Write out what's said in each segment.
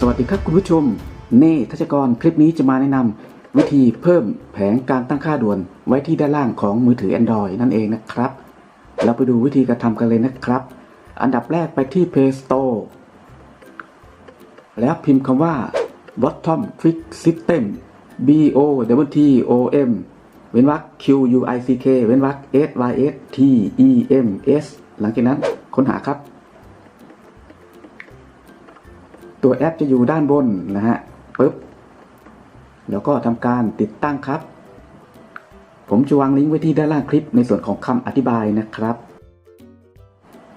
สวัสดีครับคุณผู้ชม เน่ทัชกรคลิปนี้จะมาแนะนำวิธีเพิ่มแผงการตั้งค่าด่วนไว้ที่ด้านล่างของมือถือ Android นั่นเองนะครับ เราไปดูวิธีการทำกันเลยนะครับ อันดับแรกไปที่ Play Store แล้วพิมพ์คำว่า bottom fix system b o w t o m เว้นวรรค q u i c k เว้นวรรค s y s t e m s หลังจากนั้นค้นหาครับ ตัวแอปจะอยู่ด้านบนนะฮะปึ๊บแล้วก็ทำการติดตั้งครับ ผมจะวางลิงก์ไว้ที่ด้านล่างคลิปในส่วนของคำอธิบายนะครับ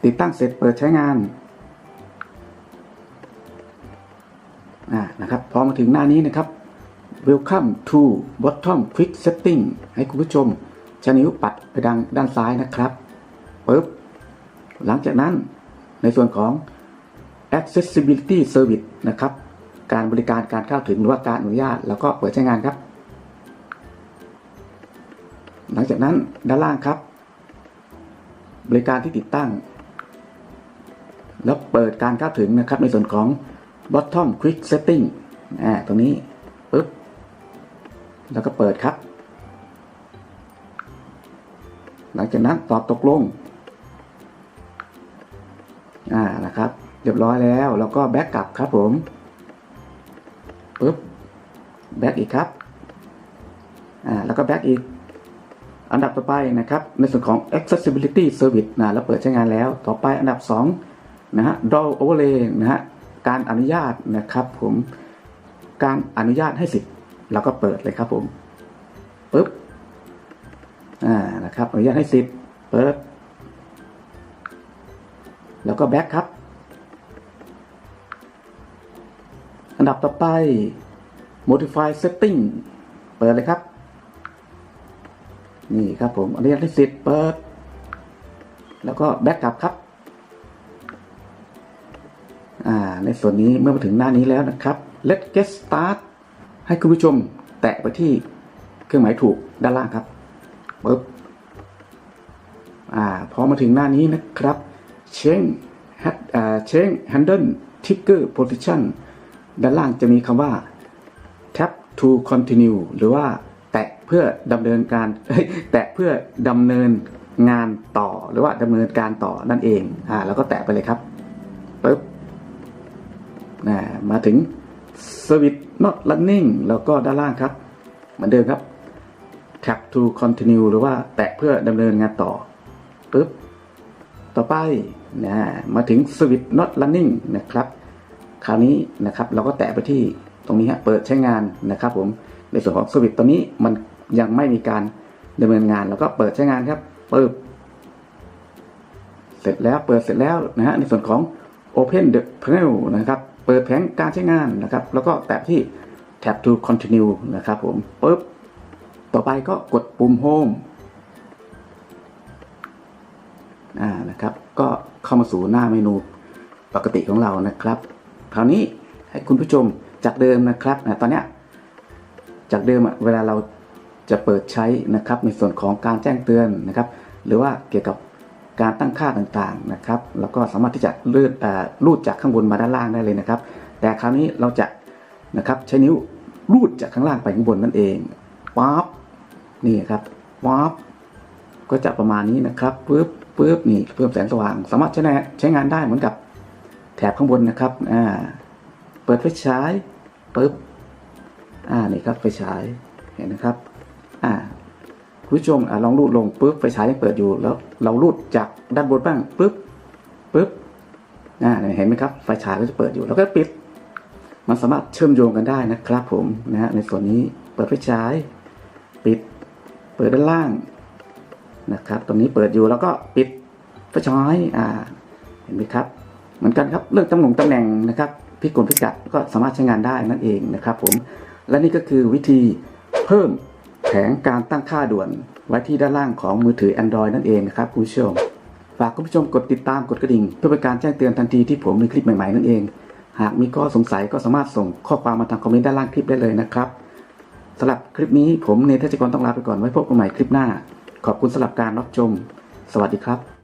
ติดตั้งเสร็จเปิดใช้งานอ่านะครับพอมาถึงหน้านี้นะครับ Welcome to Bottom Quick Setting ให้คุณผู้ชมชนิ้วปัดไปดังด้านซ้ายนะครับปึ๊บหลังจากนั้นในส่วนของ accessibility service นะครับ การบริการการเข้าถึงหรือว่าการอนุญาต แล้วก็เปิดใช้งานครับ หลังจากนั้นด้านล่างครับ บริการที่ติดตั้ง แล้วเปิดการเข้าถึงนะครับ ในส่วนของ bottom quick setting อ่าตรงนี้ปึ๊บแล้วก็เปิดครับ หลังจากนั้นตอบตกลงอ่านะครับ เรียบร้อยแล้ว แล้วก็แบ็กกลับครับผมปึ๊บแบ็กอีกครับอ่าแล้วก็แบ็กอีก อันดับต่อไปนะครับ ในส่วนของ accessibility service นะแล้วเปิดใช้งานแล้ว ต่อไปอันดับ 2 นะฮะ draw overlay นะฮะการอนุญาตนะครับผมการอนุญาตให้สิทธิ์เราก็เปิดเลยครับผมปึ๊บอ่านะครับอนุญาตให้สิทธิ์เปิด แล้วก็แบ็กครับ ดับต่อไป modify setting เปิดเลยครับ นี่ครับผมอนุญาตให้สิทธิ์เปิด แล้วก็แบ็กกลับครับ อ่า ในส่วนนี้เมื่อมาถึงหน้านี้แล้วนะครับ let's get start ให้คุณผู้ชมแตะไปที่เครื่องหมายถูกด้านล่างครับปึ๊บอ่า พอมาถึงหน้านี้นะครับ change change handle trigger position ด้านล่างจะมีคำว่า tap to continue หรือว่าแตะเพื่อดำเนินการแตะเพื่อดำเนินงานต่อหรือว่าดำเนินการต่อนั่นเองอ่าแล้วก็แตะไปเลยครับปึ๊บนะมาถึง service not running แล้วก็ด้านล่างครับ เหมือนเดิมครับ tap to continue หรือว่าแตะเพื่อดำเนินงานต่อปึ๊บต่อไปนะมาถึง switch not running นะครับ คราวนี้นะครับเราก็แตะไปที่ตรงนี้ฮะเปิดใช้งานนะครับ ผมในส่วนของสวิตตัวนี้มันยังไม่มีการดำเนินงานแล้วก็เปิดใช้งานครับปึ๊บเสร็จแล้วเปิดเสร็จแล้วนะฮะในส่วนของ open the panel นะครับเปิดแผงการใช้งานนะครับ แล้วก็แตะที่ tap to continue นะครับ ผมปึ๊บต่อไปก็กดปุ่ม home อ่านะครับ ก็เข้ามาสู่หน้าเมนูปกติของเรานะครับ คราวนี้ให้คุณผู้ชมจากเดิมนะครับนะตอนนี้จากเดิมเวลาเราจะเปิดใช้นะครับในส่วนของการแจ้งเตือนนะครับ หรือว่าเกี่ยวกับการตั้งค่าต่างๆนะครับ แล้วก็สามารถที่จะเลื่อนลูดจากข้างบนมาด้านล่างได้เลยนะครับ แต่คราวนี้เราจะนะครับใช้นิ้วลูดจากข้างล่างไปข้างบนนั่นเองปั๊บนี่ครับปั๊บก็จะประมาณนี้นะครับปึ๊บปึ๊บนี่เพิ่มแสงสว่าง สามารถใช้ใช้งานได้เหมือนกับ แถบข้างบนนะครับอ่าเปิดไฟฉายปึ๊บอ่านี่ครับไฟฉายเห็นนะครับอ่าคุณผู้ชมอ่าลองรูดลงปึ๊บไฟฉายยังเปิดอยู่แล้วเรารูดจากด้านบนบ้างปึ๊บปึ๊บอ่าเห็นไหมครับไฟฉายก็จะเปิดอยู่แล้วก็ปิด มันสามารถเชื่อมโยงกันได้นะครับ ผมนะฮะในส่วนนี้เปิดไฟฉาย ปิด เปิดด้านล่างนะครับ ตรงนี้เปิดอยู่แล้วก็ปิดไฟฉายอ่าเห็นไหมครับ เหมือนกันครับเรื่องตำแหน่งตำแหน่งนะครับพิกลพิกัดก็สามารถใช้งานได้นั่นเองนะครับผมและนี่ก็คือวิธีเพิ่มแผงการตั้งค่าด่วน ไว้ที่ด้านล่างของมือถือ Android นั่นเองนะครับคุณผู้ชมฝากคุณผู้ชมกดติดตามกดกระดิ่ง เพื่อเป็นการแจ้งเตือนทันทีที่ผมมีคลิปใหม่ๆนั่นเอง หากมีข้อสงสัยก็สามารถส่งข้อความมาทางคอมเมนต์ด้านล่างคลิปได้เลยนะครับสำหรับคลิปนี้ผมเนเธอร์จกรต้องลาไปก่อนไว้พบกันใหม่คลิปหน้า ขอบคุณสำหรับการรับชม สวัสดีครับ